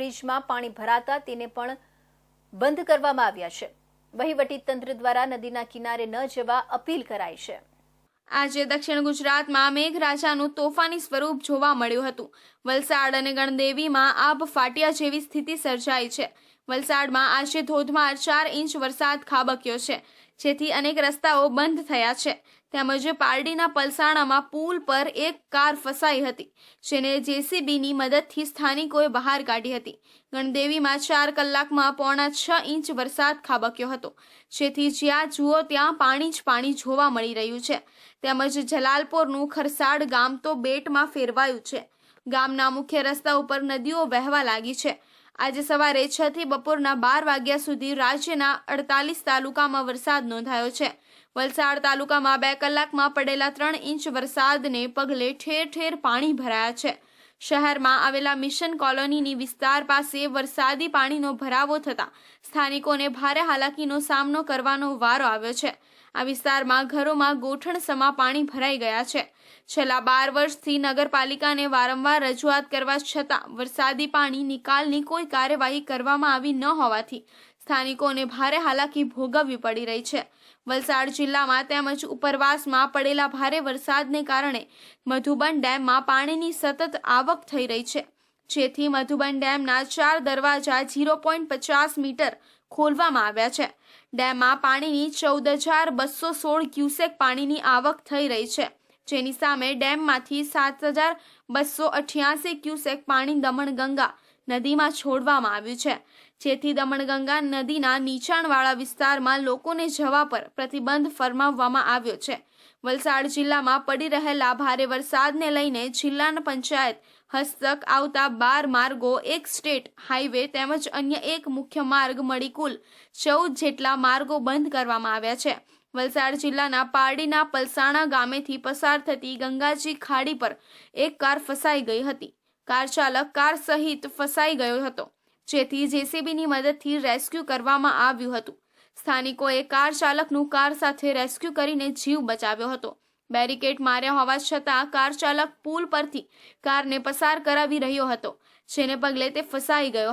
બ્રિજમાં પાણી ભરાતા તેને પણ બંધ કરવામાં આવ્યા છે. વહીવટી તંત્ર દ્વારા નદીના કિનારે ન જવા અપીલ કરાઈ છે. આજે દક્ષિણ ગુજરાતમાં મેઘરાજાનું તોફાની સ્વરૂપ જોવા મળ્યું હતું. વલસાડ અને ગણદેવીમાં આબ ફાટ્યા જેવી સ્થિતિ સર્જાઈ છે. વલસાડમાં આજે ધોધમાર ચાર ઇંચ વરસાદ ખાબક્યો છે, જેથી અનેક રસ્તાઓ બંધ થયા છે. તેમજ પારડીના પલસાણામાં પુલ પર એક કાર ફસાઈ હતી, જેને જેસીબીની મદદથી સ્થાનિકોએ બહાર કાઢી હતી. ગણદેવીમાં ચાર કલાકમાં પોણા છ ઇંચ વરસાદ ખાબક્યો હતો, જેથી જ્યાં જુઓ ત્યાં પાણી જ પાણી જોવા મળી રહ્યું છે. તેમજ જલાલપોરનું ખરસાડ ગામ તો બેટમાં ફેરવાયું છે. ગામના મુખ્ય રસ્તા ઉપર નદીઓ વહેવા લાગી છે. આજે સવારે છ થી બપોરના બાર વાગ્યા સુધી રાજ્યના અડતાલીસ તાલુકામાં વરસાદ નોંધાયો છે. વલસાડ તાલુકામાં બે કલાકમાં પડેલા ત્રણ ઇંચ વરસાદને પગલે ઠેર ઠેર પાણી ભરાયા છે. શહેરમાં આવેલા મિશન કોલોનીની વિસ્તાર પાસે વરસાદી પાણીનો ભરાવો થતાં સ્થાનિકોને ભારે હાલાકીનો સામનો કરવાનો વારો આવ્યો છે. આ વિસ્તારમાં ઘરોમાં ગોઠણસમા પાણી ભરાઈ ગયા છે. છેલ્લા બાર વર્ષથી નગરપાલિકાને વારંવાર રજૂઆત કરવા છતાં વરસાદી પાણી નિકાલની કોઈ કાર્યવાહી કરવામાં આવી ન હોવાથી સ્થાનિકોને ભારે હાલાકી ભોગવવી પડી રહી છે. વલસાડ જિલ્લામાં તેમજ ઉપરવાસમાં પડેલા ભારે વરસાદને કારણે મધુબન ડેમમાં પાણીની સતત આવક થઈ રહી છે. જેથી મધુબન ડેમના ચાર દરવાજા ઝીરો પોઈન્ટ પચાસ મીટર ખોલવામાં આવ્યા છે. ડેમમાં પાણીની ચૌદ હજાર બસો સોળ ક્યુસેક પાણીની આવક થઈ રહી છે. જેની સામે ડેમમાંથી સાત હજાર બસો અઠ્યાસી ક્યુસેક પાણી દમણગંગા નદીમાં છોડવામાં આવ્યું છે. જેથી દમણગંગા નદીના નીચાણવાળા વિસ્તારમાં લોકોને જવા પર પ્રતિબંધ ફરમાવવામાં આવ્યો છે. વલસાડ જિલ્લામાં પડી રહેલા ભારે વરસાદને લઈને જિલ્લા પંચાયત હસ્તક આવતા બાર માર્ગો, એક સ્ટેટ હાઈવે તેમજ અન્ય એક મુખ્ય માર્ગ મળી કુલ ચૌદ જેટલા માર્ગો બંધ કરવામાં આવ્યા છે. વલસાડ જિલ્લાના પારડીના પલસાણા ગામેથી પસાર થતી ગંગાજી ખાડી પર એક કાર ફસાઈ ગઈ હતી. કાર ચાલક કાર સહિત ફસાઈ ગયો હતો, જેથી જેસીબીની મદદથી રેસ્ક્યુ કરવામાં આવ્યું હતું. સ્થાનિકોએ કાર ચાલકનું કાર સાથે રેસ્ક્યુ કરીને જીવ બચાવ્યો હતો. બેરિકેડ માર્યા હોવા છતાં કાર ચાલક પુલ પરથી કારને પસાર કરાવી રહ્યો હતો, જેને પગલે તે ફસાઈ ગયો